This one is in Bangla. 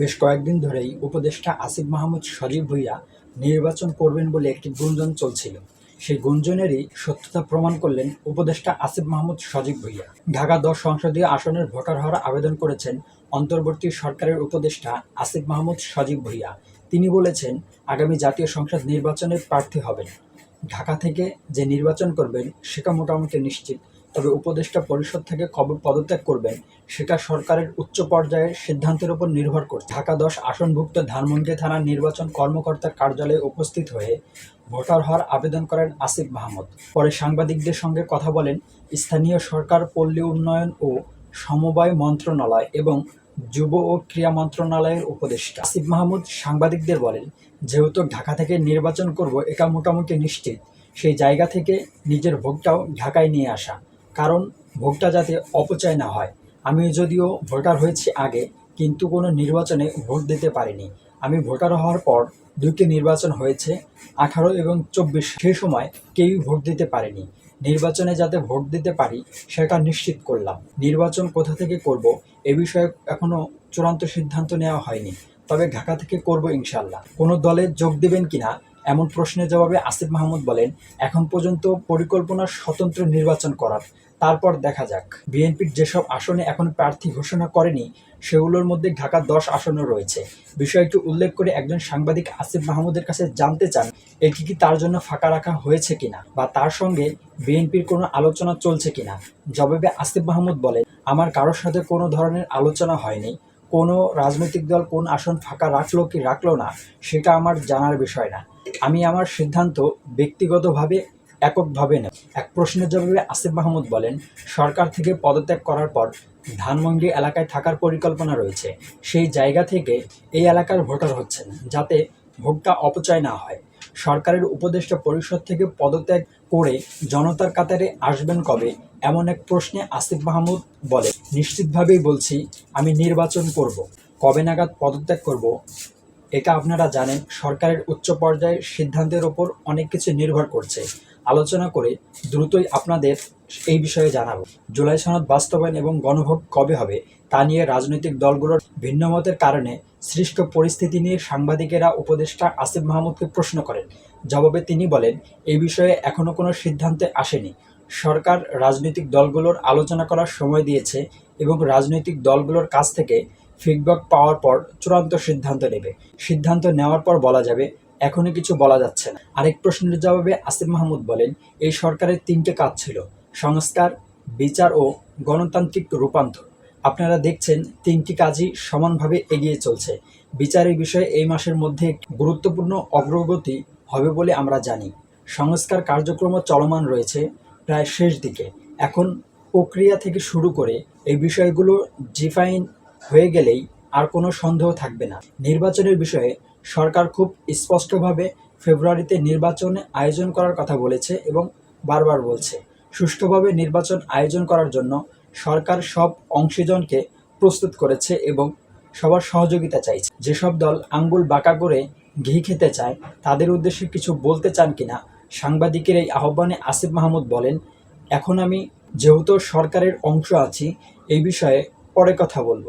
বেশ কয়েকদিন ধরেই উপদেষ্টা আসিফ মাহমুদ সজীব ভুইয়া নির্বাচন করবেন বলে একটি গুঞ্জন চলছিল। সেই গুঞ্জনেরই সত্যতা প্রমাণ করলেন উপদেষ্টা আসিফ মাহমুদ সজীব ভুইয়া। ঢাকা দশ সংসদীয় আসনের ভোটার হওয়ার আবেদন করেছেন অন্তর্বর্তী সরকারের উপদেষ্টা আসিফ মাহমুদ সজীব ভুইয়া। তিনি বলেছেন, আগামী জাতীয় সংসদ নির্বাচনে প্রার্থী হবেন। ঢাকা থেকে যে নির্বাচন করবেন সেটা মোটামুটি নিশ্চিত। তবে উপদেষ্টা পরিষদ থেকে কবে পদত্যাগ করবেন, সেটা সরকারের উচ্চ পর্যায়ের সিদ্ধান্তের উপর নির্ভর করে। ঢাকা দশ আসনভুক্ত ধানমন্ডি থানার নির্বাচন কর্মকর্তার কার্যালয়ে উপস্থিত হয়ে ভোটার হওয়ার আবেদন করেন আসিফ মাহমুদ। পরে সাংবাদিকদের সঙ্গে কথা বলেন স্থানীয় সরকার, পল্লী উন্নয়ন ও সমবায় মন্ত্রণালয় এবং যুব ও ক্রীড়া মন্ত্রণালয়ের উপদেষ্টা। আসিফ মাহমুদ সাংবাদিকদের বলেন, যেহেতু ঢাকা থেকে নির্বাচন করব এটা মোটামুটি নিশ্চিত। সেই জায়গা থেকে নিজের ভোটটাও ঢাকায় নিয়ে আসা। কারণ ভোটটা যাতে অপচয় না হয়। আমি যদিও ভোটার হয়েছি আগে, কিন্তু কোনো নির্বাচনে ভোট দিতে পারিনি। আমি ভোটার হওয়ার পর দুটি নির্বাচন হয়েছে, আঠারো এবং চব্বিশ। সেই সময় কেউই ভোট দিতে পারেনি। নির্বাচনে যাতে ভোট দিতে পারি, সেটা নিশ্চিত করলাম। নির্বাচন কোথা থেকে করব, এ বিষয়ে এখনও চূড়ান্ত সিদ্ধান্ত নেওয়া হয়নি। তবে ঢাকা থেকে করব ইনশাল্লাহ কোনো দলে যোগ দেবেন কিনা এমন প্রশ্নের জবাবে আসিফ মাহমুদ বলেন, এখন পর্যন্ত পরিকল্পনা স্বতন্ত্র নির্বাচন করার। তারপর দেখা যাক। বিএনপির যেসব আসনে এখন প্রার্থী ঘোষণা করেনি, সেগুলোর মধ্যে ঢাকা দশ আসনও রয়েছে। বিষয়টি উল্লেখ করে একজন সাংবাদিক আসিফ মাহমুদের কাছে জানতে চান এটি কি তার জন্য ফাঁকা রাখা হয়েছে কিনা বা তার সঙ্গে বিএনপির কোনো আলোচনা চলছে কিনা। জবাবে আসিফ মাহমুদ বলেন, আমার কারোর সাথে কোনো ধরনের আলোচনা হয়নি। কোনো রাজনৈতিক দল কোন আসন ফাঁকা রাখল কি রাখল না, সেটা আমার জানার বিষয় না। আমি আমার সিদ্ধান্ত ব্যক্তিগতভাবে, এককভাবে নেব। এক প্রশ্নের জবাবে আসিফ মাহমুদ বলেন, সরকার থেকে পদত্যাগ করার পর ধানমন্ডি এলাকায় থাকার পরিকল্পনা রয়েছে। সেই জায়গা থেকে এই এলাকার ভোটার হচ্ছেন, যাতে ভোটটা অপচয় না হয়। সরকারের উপদেষ্টা পরিষদ থেকে পদত্যাগ করে জনতার কাতারে আসবেন কবে? এমন এক প্রশ্নে আসিফ মাহমুদ বলে নিশ্চিতভাবেই বলছি, আমি নির্বাচন করব। কবে নাগাদ পদত্যাগ করব? এটা আপনারা জানেন, সরকারের উচ্চ পর্যায়ের সিদ্ধান্তের ওপর অনেক কিছু নির্ভর করছে। আলোচনা করে দ্রুতই আপনাদের এই বিষয়ে জানাব। জুলাই সনদ বাস্তবায়ন এবং গণভোট কবে হবে, তা নিয়ে রাজনৈতিক দলগুলোর ভিন্নমতের কারণে সৃষ্ট পরিস্থিতি নিয়ে সাংবাদিকেরা উপদেষ্টা আসিফ মাহমুদকে প্রশ্ন করেন। জবাবে তিনি বলেন এই বিষয়ে এখনও কোনো সিদ্ধান্তে আসেনি। সরকার রাজনৈতিক দলগুলোর আলোচনা করার সময় দিয়েছে এবং রাজনৈতিক দলগুলোর কাছ থেকে ফিডব্যাক পাওয়ার পর চূড়ান্ত সিদ্ধান্ত নেবে। সিদ্ধান্ত নেওয়ার পর বলা যাবে, এখনও কিছু বলা যাচ্ছে না। আরেক প্রশ্নের জবাবে আসিফ মাহমুদ বলেন, এই সরকারের তিনটে কাজ ছিল, সংস্কার, বিচার ও গণতান্ত্রিক রূপান্তর। আপনারা দেখছেন, তিনটি কাজই সমানভাবে এগিয়ে চলছে। বিচারের বিষয়ে এই মাসের মধ্যে গুরুত্বপূর্ণ অগ্রগতি হবে বলে আমরা জানি। সংস্কার কার্যক্রম চলমান রয়েছে প্রায় শেষ দিকে। এখন প্রক্রিয়া থেকে শুরু করে এই বিষয়গুলো ডিফাইন হয়ে গেলেই আর কোনো সন্দেহ থাকবে না। নির্বাচনের বিষয়ে সরকার খুব স্পষ্টভাবে ফেব্রুয়ারিতে নির্বাচনে আয়োজন করার কথা বলেছে এবং বারবার বলছে। সুষ্ঠুভাবে নির্বাচন আয়োজন করার জন্য সরকার সব অংশীজনকে প্রস্তুত করেছে এবং সবার সহযোগিতা চাইছে। যেসব দল আঙ্গুল বাঁকা করে ঘি খেতে চায়, তাদের উদ্দেশ্যে কিছু বলতে চান কিনা সাংবাদিকের এই আহ্বানে আসিফ মাহমুদ বলেন, এখন আমি যেহেতু সরকারের অংশ আছি, এই বিষয়ে পরে কথা বলব।